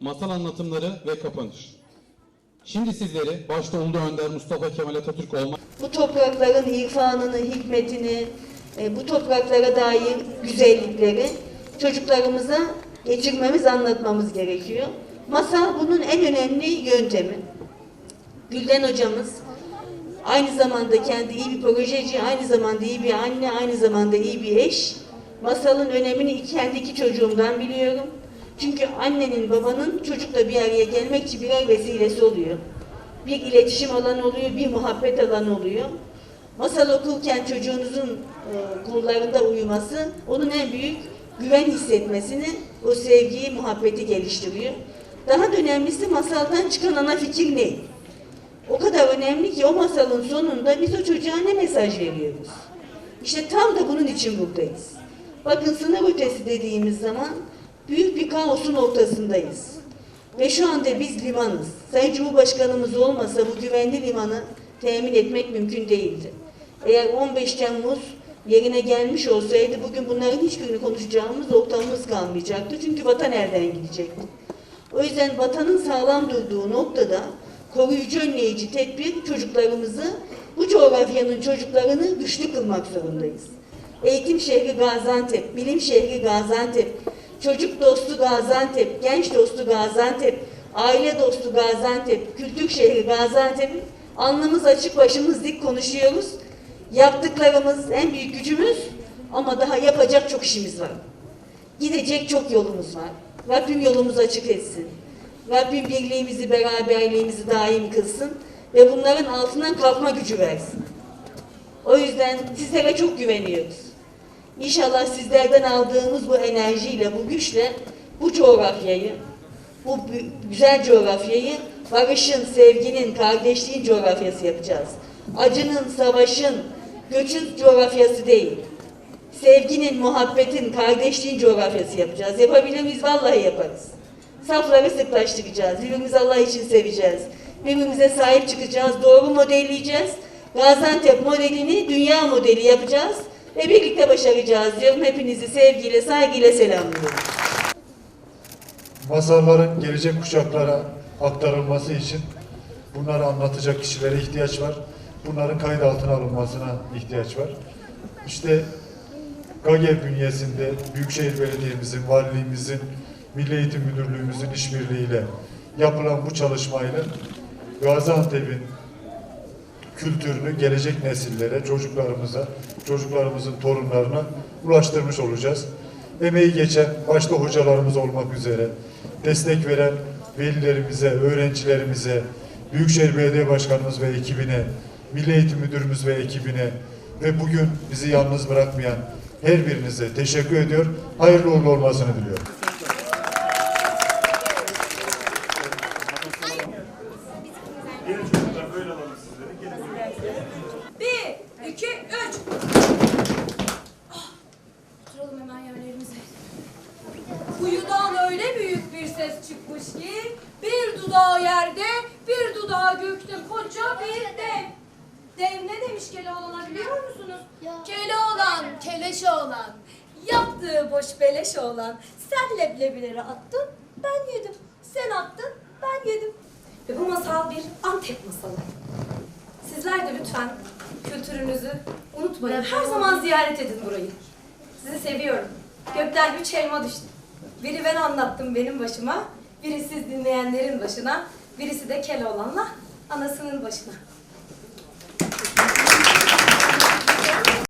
Masal anlatımları ve kapanış. Şimdi sizleri başta Ulu Önder Mustafa Kemal Atatürk olmak bu toprakların irfanını, hikmetini, e, bu topraklara dair güzellikleri çocuklarımıza geçirmemiz, anlatmamız gerekiyor. Masal bunun en önemli yöntemi. Gülden hocamız aynı zamanda kendi iyi bir projeci, aynı zamanda iyi bir anne, aynı zamanda iyi bir eş. Masalın önemini kendi iki çocuğumdan biliyorum. Çünkü annenin, babanın çocukla bir araya gelmek için birer vesilesi oluyor. Bir iletişim alanı oluyor, bir muhabbet alanı oluyor. Masal okurken çocuğunuzun e, kollarında uyuması onun en büyük güven hissetmesini, o sevgiyi, muhabbeti geliştiriyor. Daha da önemlisi masaldan çıkan ana fikir ne? O kadar önemli ki o masalın sonunda biz o çocuğa ne mesaj veriyoruz? İşte tam da bunun için buradayız. Bakın sınır ötesi dediğimiz zaman büyük bir kaosun ortasındayız. Ve şu anda biz limanız. Sayın Cumhurbaşkanımız olmasa bu güvenli limanı temin etmek mümkün değildi. Eğer 15 Temmuz yerine gelmiş olsaydı bugün bunların hiçbirini konuşacağımız ortamımız kalmayacaktı. Çünkü vatan elden gidecekti. O yüzden vatanın sağlam durduğu noktada koruyucu önleyici tedbir çocuklarımızı, bu coğrafyanın çocuklarını güçlü kılmak zorundayız. Eğitim şehri Gaziantep, bilim şehri Gaziantep, çocuk dostu Gaziantep, genç dostu Gaziantep, aile dostu Gaziantep, kültür şehri Gaziantep. Alnımız açık, başımız dik konuşuyoruz. Yaptıklarımız en büyük gücümüz ama daha yapacak çok işimiz var. Gidecek çok yolumuz var. Rabbim yolumuzu açık etsin. Rabbim birliğimizi, beraberliğimizi daim kılsın ve bunların altından kalkma gücü versin. O yüzden sizlere çok güveniyoruz. İnşallah sizlerden aldığımız bu enerjiyle, bu güçle bu coğrafyayı, bu güzel coğrafyayı barışın, sevginin, kardeşliğin coğrafyası yapacağız. Acının, savaşın, göçün coğrafyası değil. Sevginin, muhabbetin, kardeşliğin coğrafyası yapacağız. Yapabilir miyiz? Vallahi yaparız. Safları sıklaştıracağız. Birbirimizi Allah için seveceğiz. Birbirimize sahip çıkacağız. Doğru modelleyeceğiz. Gaziantep modelini dünya modeli yapacağız. Ve birlikte başaracağız diyorum. Hepinizi sevgiyle, saygıyla selamlıyorum. masalların gelecek kuşaklara aktarılması için bunları anlatacak kişilere ihtiyaç var. Bunların kayıt altına alınmasına ihtiyaç var. İşte GAGE bünyesinde Büyükşehir Belediye'mizin, valiliğimizin, Milli Eğitim Müdürlüğümüzün işbirliğiyle yapılan bu çalışmayla Gaziantep'in kültürünü gelecek nesillere, çocuklarımıza, çocuklarımızın torunlarına ulaştırmış olacağız. Emeği geçen başta hocalarımız olmak üzere destek veren velilerimize, öğrencilerimize, Büyükşehir Belediye Başkanımız ve ekibine, Milli Eğitim Müdürümüz ve ekibine ve bugün bizi yalnız bırakmayan her birinize teşekkür ediyor. Hayırlı uğurlu olmasını diliyorum. İki, üç. Ah, Oturalım hemen yerlerimize. Kuyudan öyle büyük bir ses çıkmış ki bir dudağı yerde, bir dudağı gökte koca bir dev. Dev ne demiş Keloğlan'a biliyor musunuz? Keloğlan, keleşe olan, yaptığı boş beleş olan. Sen leblebileri attın, ben yedim. Sen attın, ben yedim. Ve bu masal bir Antep masalı. Sizler de lütfen kültürünüzü unutmayın. Her zaman ziyaret edin burayı. Sizi seviyorum. Gökten üç elma düştü. Biri ben anlattım benim başıma, biri siz dinleyenlerin başına, birisi de Keloğlan'la anasının başına.